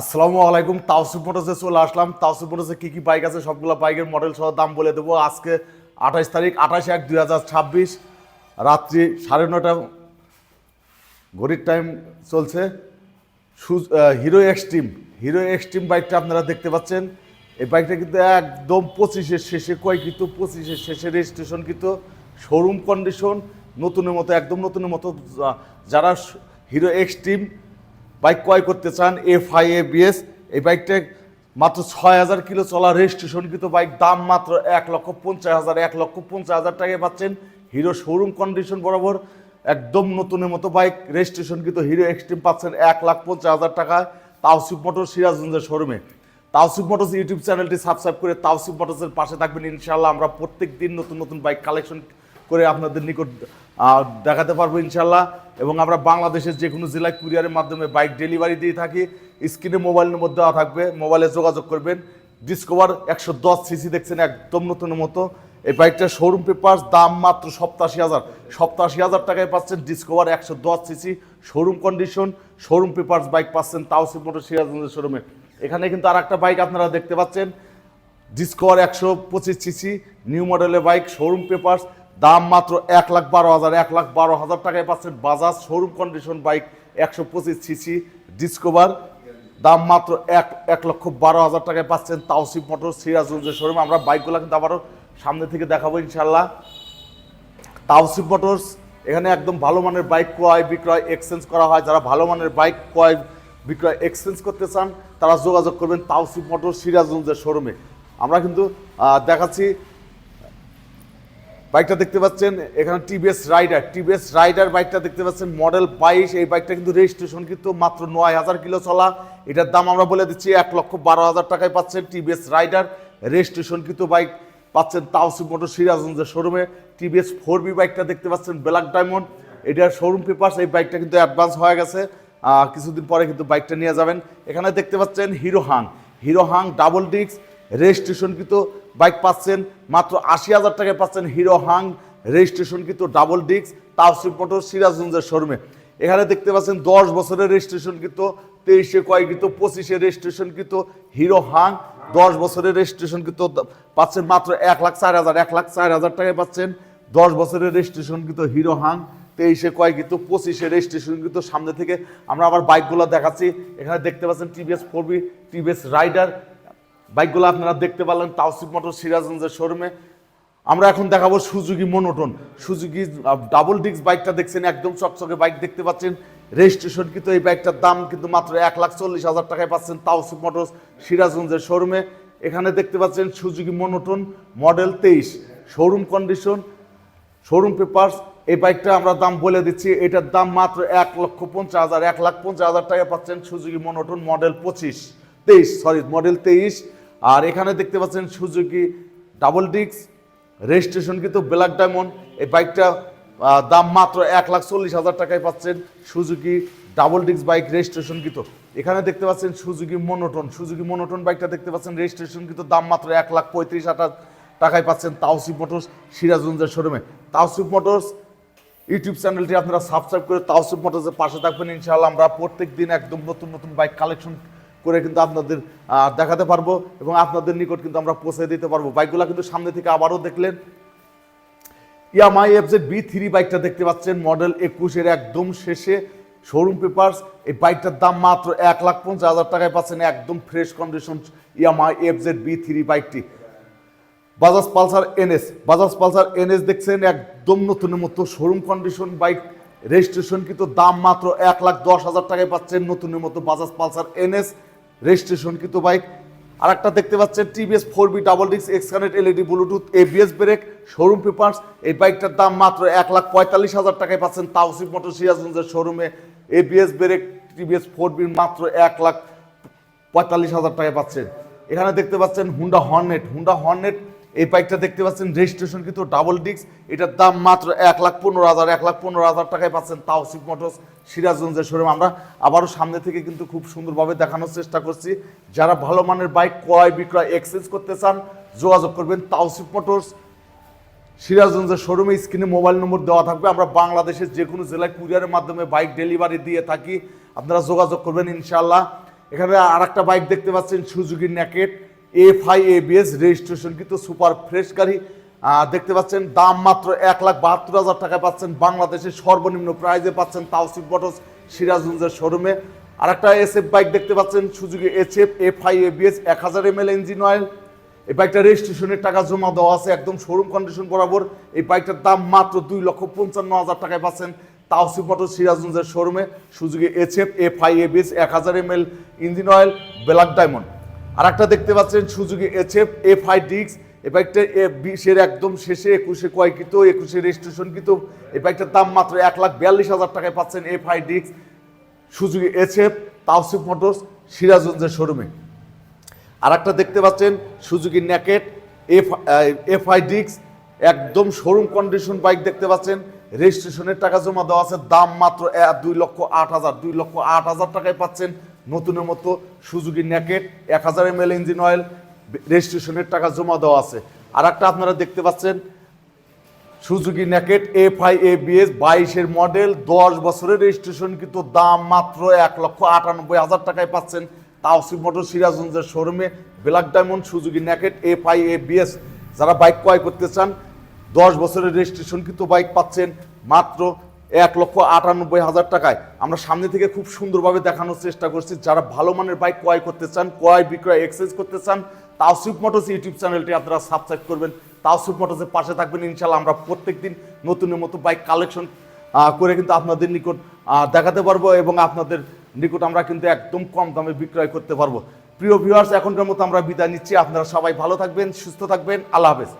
আসসালামু আলাইকুম, তাওসিফ মোটরসে চলে আসলাম। তাওসিফ মোটরসে কী কী বাইক আছে সবগুলো বাইকের মডেল সহ দাম বলে দেবো। আজকে আঠাশ তারিখ, আঠাশ এক দুই হাজার ছাব্বিশ, রাত্রি সাড়ে নটা ঘড়ির টাইম চলছে। হিরো এক্সট্রিম হিরো এক্সট্রিম বাইকটা আপনারা দেখতে পাচ্ছেন। এই বাইকটা কিন্তু একদম পঁচিশের শেষে কয় কিন্তু পঁচিশের শেষে রেজিস্ট্রেশন কিন্তু শোরুম কন্ডিশন নতুনের মতো, একদম নতুনের মতো যারা হিরো এক্সট্রিম বাইক ক্রয় করতে চান এফ আই এ বিএস এই বাইকটা মাত্র ছয় হাজার কিলো চলা রেজিস্ট্রেশন কিন্তু বাইক, দাম মাত্র এক লক্ষ পঞ্চাশ হাজার, এক লক্ষ পঞ্চাশ হাজার টাকায় পাচ্ছেন হিরো শোরুম কন্ডিশন বরাবর একদম নতুনের মতো বাইক রেজিস্ট্রেশন কিন্তু হিরো এক্সট্রিম পাচ্ছেন এক লাখ পঞ্চাশ হাজার টাকায় তাওসিফ মোটর সিরাজগঞ্জের শোরুমে। তাওসিফ মোটরস ইউটিউব চ্যানেলটি সাবস্ক্রাইব করে তাওসিফ মোটরসের পাশে থাকবেন ইনশাল্লাহ আমরা প্রত্যেক দিন নতুন নতুন বাইক কালেকশন করে আপনাদের নিকট দেখাতে পারব ইনশাল্লাহ এবং আমরা বাংলাদেশের যে কোনো জেলায় কুরিয়ারের মাধ্যমে বাইক ডেলিভারি দিয়ে থাকি। স্ক্রিনে মোবাইল নম্বর দেওয়া থাকবে, মোবাইলে যোগাযোগ করবেন। ডিসকভার একশো দশ সিসি দেখছেন একদম নতুন মতো। এই বাইকটার শোরুম পেপার দাম মাত্র সপ্তাশি হাজার। সপ্তাশি হাজার টাকায় পাচ্ছেন ডিসকভার একশো দশ CC showroom condition showroom paper bike পাচ্ছেন তাওসিফ মোটর সিরাজগঞ্জের শোরুমে এখানে কিন্তু আর একটা বাইক আপনারা দেখতে পাচ্ছেন। ডিসকভার একশো পঁচিশ সিসি নিউ মডেলের বাইক শোরুম পেপারস দাম মাত্র এক লাখ বারো হাজার, এক লাখ বারো হাজার টাকায় পাচ্ছেন বাজাজ শোরুম কন্ডিশন বাইক একশো পঁচিশ সিসি ডিসকভার দাম মাত্র এক এক লক্ষ বারো হাজার টাকায় পাচ্ছেন তাওসিফ মোটর সিরাজগঞ্জের শোরুম আমরা বাইকগুলো কিন্তু আবারও সামনে থেকে দেখাবো ইনশাল্লাহ তাওসিফ মোটরস এখানে একদম ভালো মানের বাইক ক্রয় বিক্রয় এক্সচেঞ্জ করা হয়। যারা ভালো মানের বাইক ক্রয় বিক্রয় এক্সচেঞ্জ করতে চান, তারা যোগাযোগ করবেন তাওসিফ মোটর সিরাজগঞ্জের শোরুমে আমরা কিন্তু দেখাচ্ছি বাইকটা দেখতে পাচ্ছেন, এখানে টিভিএস রাইডার টিভিএস রাইডার বাইকটা দেখতে পাচ্ছেন মডেল বাইশ, এই বাইকটা কিন্তু রেজিস্ট্রেশন কিন্তু মাত্র নয় হাজার কিলো চলা। এটার দাম আমরা বলে দিচ্ছি এক লক্ষ বারো হাজার টাকায় পাচ্ছেন টিভিএস রাইডার রেজিস্ট্রেশন কিন্তু বাইক পাচ্ছেন তাওসিফ মোটর সিরাজগঞ্জের শোরুমে টিভিএস ফোর বি বাইকটা দেখতে পাচ্ছেন, ব্ল্যাক ডায়মন্ড। এটার শোরুম পেপার্স এই বাইকটা কিন্তু অ্যাডভান্স হয়ে গেছে। কিছুদিন পরে কিন্তু বাইকটা নিয়ে যাবেন। এখানে দেখতে পাচ্ছেন Hero Hunk Hero Hunk double disc registration কিন্তু বাইক পাচ্ছেন, মাত্র আশি হাজার টাকায় পাচ্ছেন হিরো হাং রেজিস্ট্রেশন কিন্তু ডাবল ডিস্ক তাওসিফ মোটর সিরাজগঞ্জের শোরুমে। এখানে দেখতে পাচ্ছেন দশ বছরের রেজিস্ট্রেশন কিন্তু তেইশে কয় কিন্তু পঁচিশে রেজিস্ট্রেশন কিন্তু হিরো হাং, দশ বছরের রেজিস্ট্রেশন কিন্তু পাচ্ছেন, মাত্র এক লাখ চার হাজার, এক লাখ চার হাজার টাকায় পাচ্ছেন। দশ বছরের রেজিস্ট্রেশন কিন্তু হিরো হাং, তেইশে কয় কিন্তু পঁচিশে রেজিস্ট্রেশন কিন্তু সামনে থেকে আমরা আবার বাইকগুলো দেখাচ্ছি। এখানে দেখতে পাচ্ছেন TVS four V TVS Raider বাইকগুলো আপনারা দেখতে পারলেন, তাওসিফ মোটর সিরাজগঞ্জের শোরুমে। আমরা এখন দেখাবো Suzuki Monotone. Suzuki double disc বাইকটা দেখছেন, একদম চকচকে বাইক দেখতে পাচ্ছেন। রেজিস্ট্রেশন কিন্তু এই বাইকটার দাম কিন্তু মাত্র এক লাখ চল্লিশ হাজার টাকায় পাচ্ছেন তাওসিফ মোটরস সিরাজগঞ্জের শোরুমে। এখানে দেখতে পাচ্ছেন সুজুকি মনোটন মডেল তেইশ। শোরুম কন্ডিশন শোরুম পেপার্স এই বাইকটা আমরা দাম বলে দিচ্ছি। এটার দাম মাত্র এক লক্ষ পঞ্চাশ হাজার, এক লাখ পঞ্চাশ হাজার টাকা পাচ্ছেন সুজুকি মনোটন মডেল পঁচিশ। তেইশ সরি মডেল তেইশ। আর এখানে দেখতে পাচ্ছেন সুজুকি ডাবল ডিক্স রেজিস্ট্রেশন কিন্তু ব্ল্যাক ডায়মন্ড। এই বাইকটা দাম মাত্র এক লাখ চল্লিশ হাজার টাকায় পাচ্ছেন সুজুকি ডাবল ডিক্স বাইক রেজিস্ট্রেশন কিন্তু। এখানে দেখতে পাচ্ছেন সুজুকি মনোটন সুজুকি মনোটন বাইকটা দেখতে পাচ্ছেন রেজিস্ট্রেশন কিন্তু দাম মাত্র এক লাখ পঁয়ত্রিশ হাজার টাকায় পাচ্ছেন তাওসিফ মোটরস সিরাজগঞ্জের শোরুমে। তাওসিফ মোটরস ইউটিউব চ্যানেলটি আপনারা সাবস্ক্রাইব করে তাওসিফ মোটরসের পাশে থাকবেন ইনশাআল্লাহ। আমরা প্রত্যেক দিন একদম নতুন নতুন বাইক কালেকশন করে কিন্তু আপনাদের দেখাতে পারব এবং আপনাদের নিকট কিন্তু আমরা পৌঁছে দিতে পারব। বাইকগুলো কিন্তু সামনে থেকে আবারও দেখলেন। ইয়ামাই এফজেড বি থ্রি বাইকটা দেখতে পাচ্ছেন মডেল একুশের একদম শেষে। শোরুম পেপার্স এই বাইকটার দাম মাত্র এক লাখ পঞ্চাশ হাজার টাকায় পাচ্ছেন, একদম fresh condition Yamaha FZ V three বাইকটি। Bajaj Pulsar NS Bajaj Pulsar NS দেখছেন, একদম নতুনের মতো শোরুম কন্ডিশন বাইক। রেজিস্ট্রেশন কিন্তু দাম মাত্র এক লাখ দশ হাজার টাকায় পাচ্ছেন, নতুনের মতো বাজাজ পালসার এনএস রেজিস্ট্রেশন কিন্তু বাইক। আর একটা দেখতে পাচ্ছেন টিভিএস ফোর বি ডাবল ডিক্স এক্সকানেট LED Bluetooth ABS brake showroom papers এই বাইকটার দাম মাত্র এক লাখ পঁয়তাল্লিশ হাজার টাকায় পাচ্ছেন তাওসিফ মোটর সিরাজগঞ্জের শোরুমে ABS brake TVS four V মাত্র এক লাখ পঁয়তাল্লিশ হাজার টাকায় পাচ্ছেন এখানে দেখতে পাচ্ছেন হুন্ডা হর্নেট হুন্ডা হর্নেট এই বাইকটা দেখতে পাচ্ছেন রেজিস্ট্রেশন কিন্তু ডাবল ডিস্ক এটার দাম মাত্র এক লাখ পনেরো হাজার, এক লাখ পনেরো হাজার টাকায় পাচ্ছেন তাওসিফ মোটরস সিরাজগঞ্জের শোরুম। আমরা আবারও সামনে থেকে কিন্তু খুব সুন্দরভাবে দেখানোর চেষ্টা করছি। যারা ভালো মানের বাইক ক্রয় বিক্রয় এক্সচেঞ্জ করতে চান, যোগাযোগ করবেন তাওসিফ মোটরস সিরাজগঞ্জের শোরুমে স্ক্রিনে মোবাইল নম্বর দেওয়া থাকবে। আমরা বাংলাদেশের যে কোনো জেলায় কুরিয়ারের মাধ্যমে বাইক ডেলিভারি দিয়ে থাকি। আপনারা যোগাযোগ করবেন ইনশাল্লাহ এখানে আর একটা বাইক দেখতে পাচ্ছেন Suzuki naked F I ABS registration কিন্তু সুপার ফ্রেশ গাড়ি। দেখতে পাচ্ছেন, দাম মাত্র এক লাখ বাহাত্তর হাজার টাকায় পাচ্ছেন বাংলাদেশের সর্বনিম্ন প্রাইজে পাচ্ছেন তাওসিফ মোটরস সিরাজগঞ্জের শোরুমে। আর একটা এসএফ বাইক দেখতে পাচ্ছেন HF F F I ABS এক হাজার এম এল ইঞ্জিন অয়েল এই বাইকটা রেজিস্ট্রেশনের টাকা জমা দেওয়া আছে, একদম শোরুম কন্ডিশন বরাবর। এই বাইকটার দাম মাত্র দুই লক্ষ পঞ্চান্ন হাজার টাকায় পাচ্ছেন তাওসিফ মোটর সিরাজগঞ্জের শোরুমে। সুযোগে এফ আই এবিএস এক হাজার M L engine oil black diamond. আর একটা দেখতে পাচ্ছেন সুযোগে এইচএফ এফ আই ডিক্স এ বাইকটা এ বিশের একদম শেষে, একুশে কয়কৃত একুশে রেজিস্ট্রেশন কিন্তু এই বাইকটার দাম মাত্র এক লাখ বিয়াল্লিশ হাজার টাকায় পাচ্ছেন এফ আই ডিক্স সুযোগে এইচএফ তাওসিফ মোটরস, সিরাজগঞ্জের শোরুমে। আর একটা দেখতে পাচ্ছেন Suzuki naked F F I ডিক্স একদম শোরুম কন্ডিশন বাইক দেখতে পাচ্ছেন। রেজিস্ট্রেশনের টাকা জমা দেওয়া আছে, দাম মাত্র দুই লক্ষ আট হাজার, দুই লক্ষ আট হাজার টাকায় পাচ্ছেন নতুনের মতো সুজুকি ন্যাকেট, এক হাজার এম এল ইঞ্জিন অয়েল, রেজিস্ট্রেশনের টাকা জমা দেওয়া আছে। আর একটা আপনারা দেখতে পাচ্ছেন, Suzuki naked F I A BS বাইশের মডেল, দশ বছরের রেজিস্ট্রেশন কিন্তু দাম মাত্র এক লক্ষ আটানব্বই হাজার টাকায় পাচ্ছেন তাওসিফ মোটর সিরাজগঞ্জের শোরুমে black diamond Suzuki naked F I A BS যারা বাইক ক্রয় করতে চান, দশ বছরের রেজিস্ট্রেশন কিন্তু বাইক পাচ্ছেন মাত্র এক লক্ষ আটানব্বই হাজার টাকায়। আমরা সামনে থেকে খুব সুন্দরভাবে দেখানোর চেষ্টা করছি। যারা ভালো মানের বাইক ক্রয় করতে চান, ক্রয় বিক্রয় এক্সচেঞ্জ করতে চান, তাওসিফ মোটরস ইউটিউব চ্যানেলটি আপনারা সাবস্ক্রাইব করবেন। তাওসিফ মোটরসের পাশে থাকবেন ইনশাল্লাহ আমরা প্রত্যেকদিন নতুনের মতো বাইক কালেকশন করে কিন্তু আপনাদের নিকট দেখাতে পারব এবং আপনাদের নিকট আমরা কিন্তু একদম কম দামে বিক্রয় করতে পারব। প্রিয় ভিউয়ার্স এখনকার মতো আমরা বিদায় নিচ্ছি। আপনারা সবাই ভালো থাকবেন, সুস্থ থাকবেন। আল্লাহ হাফেজ।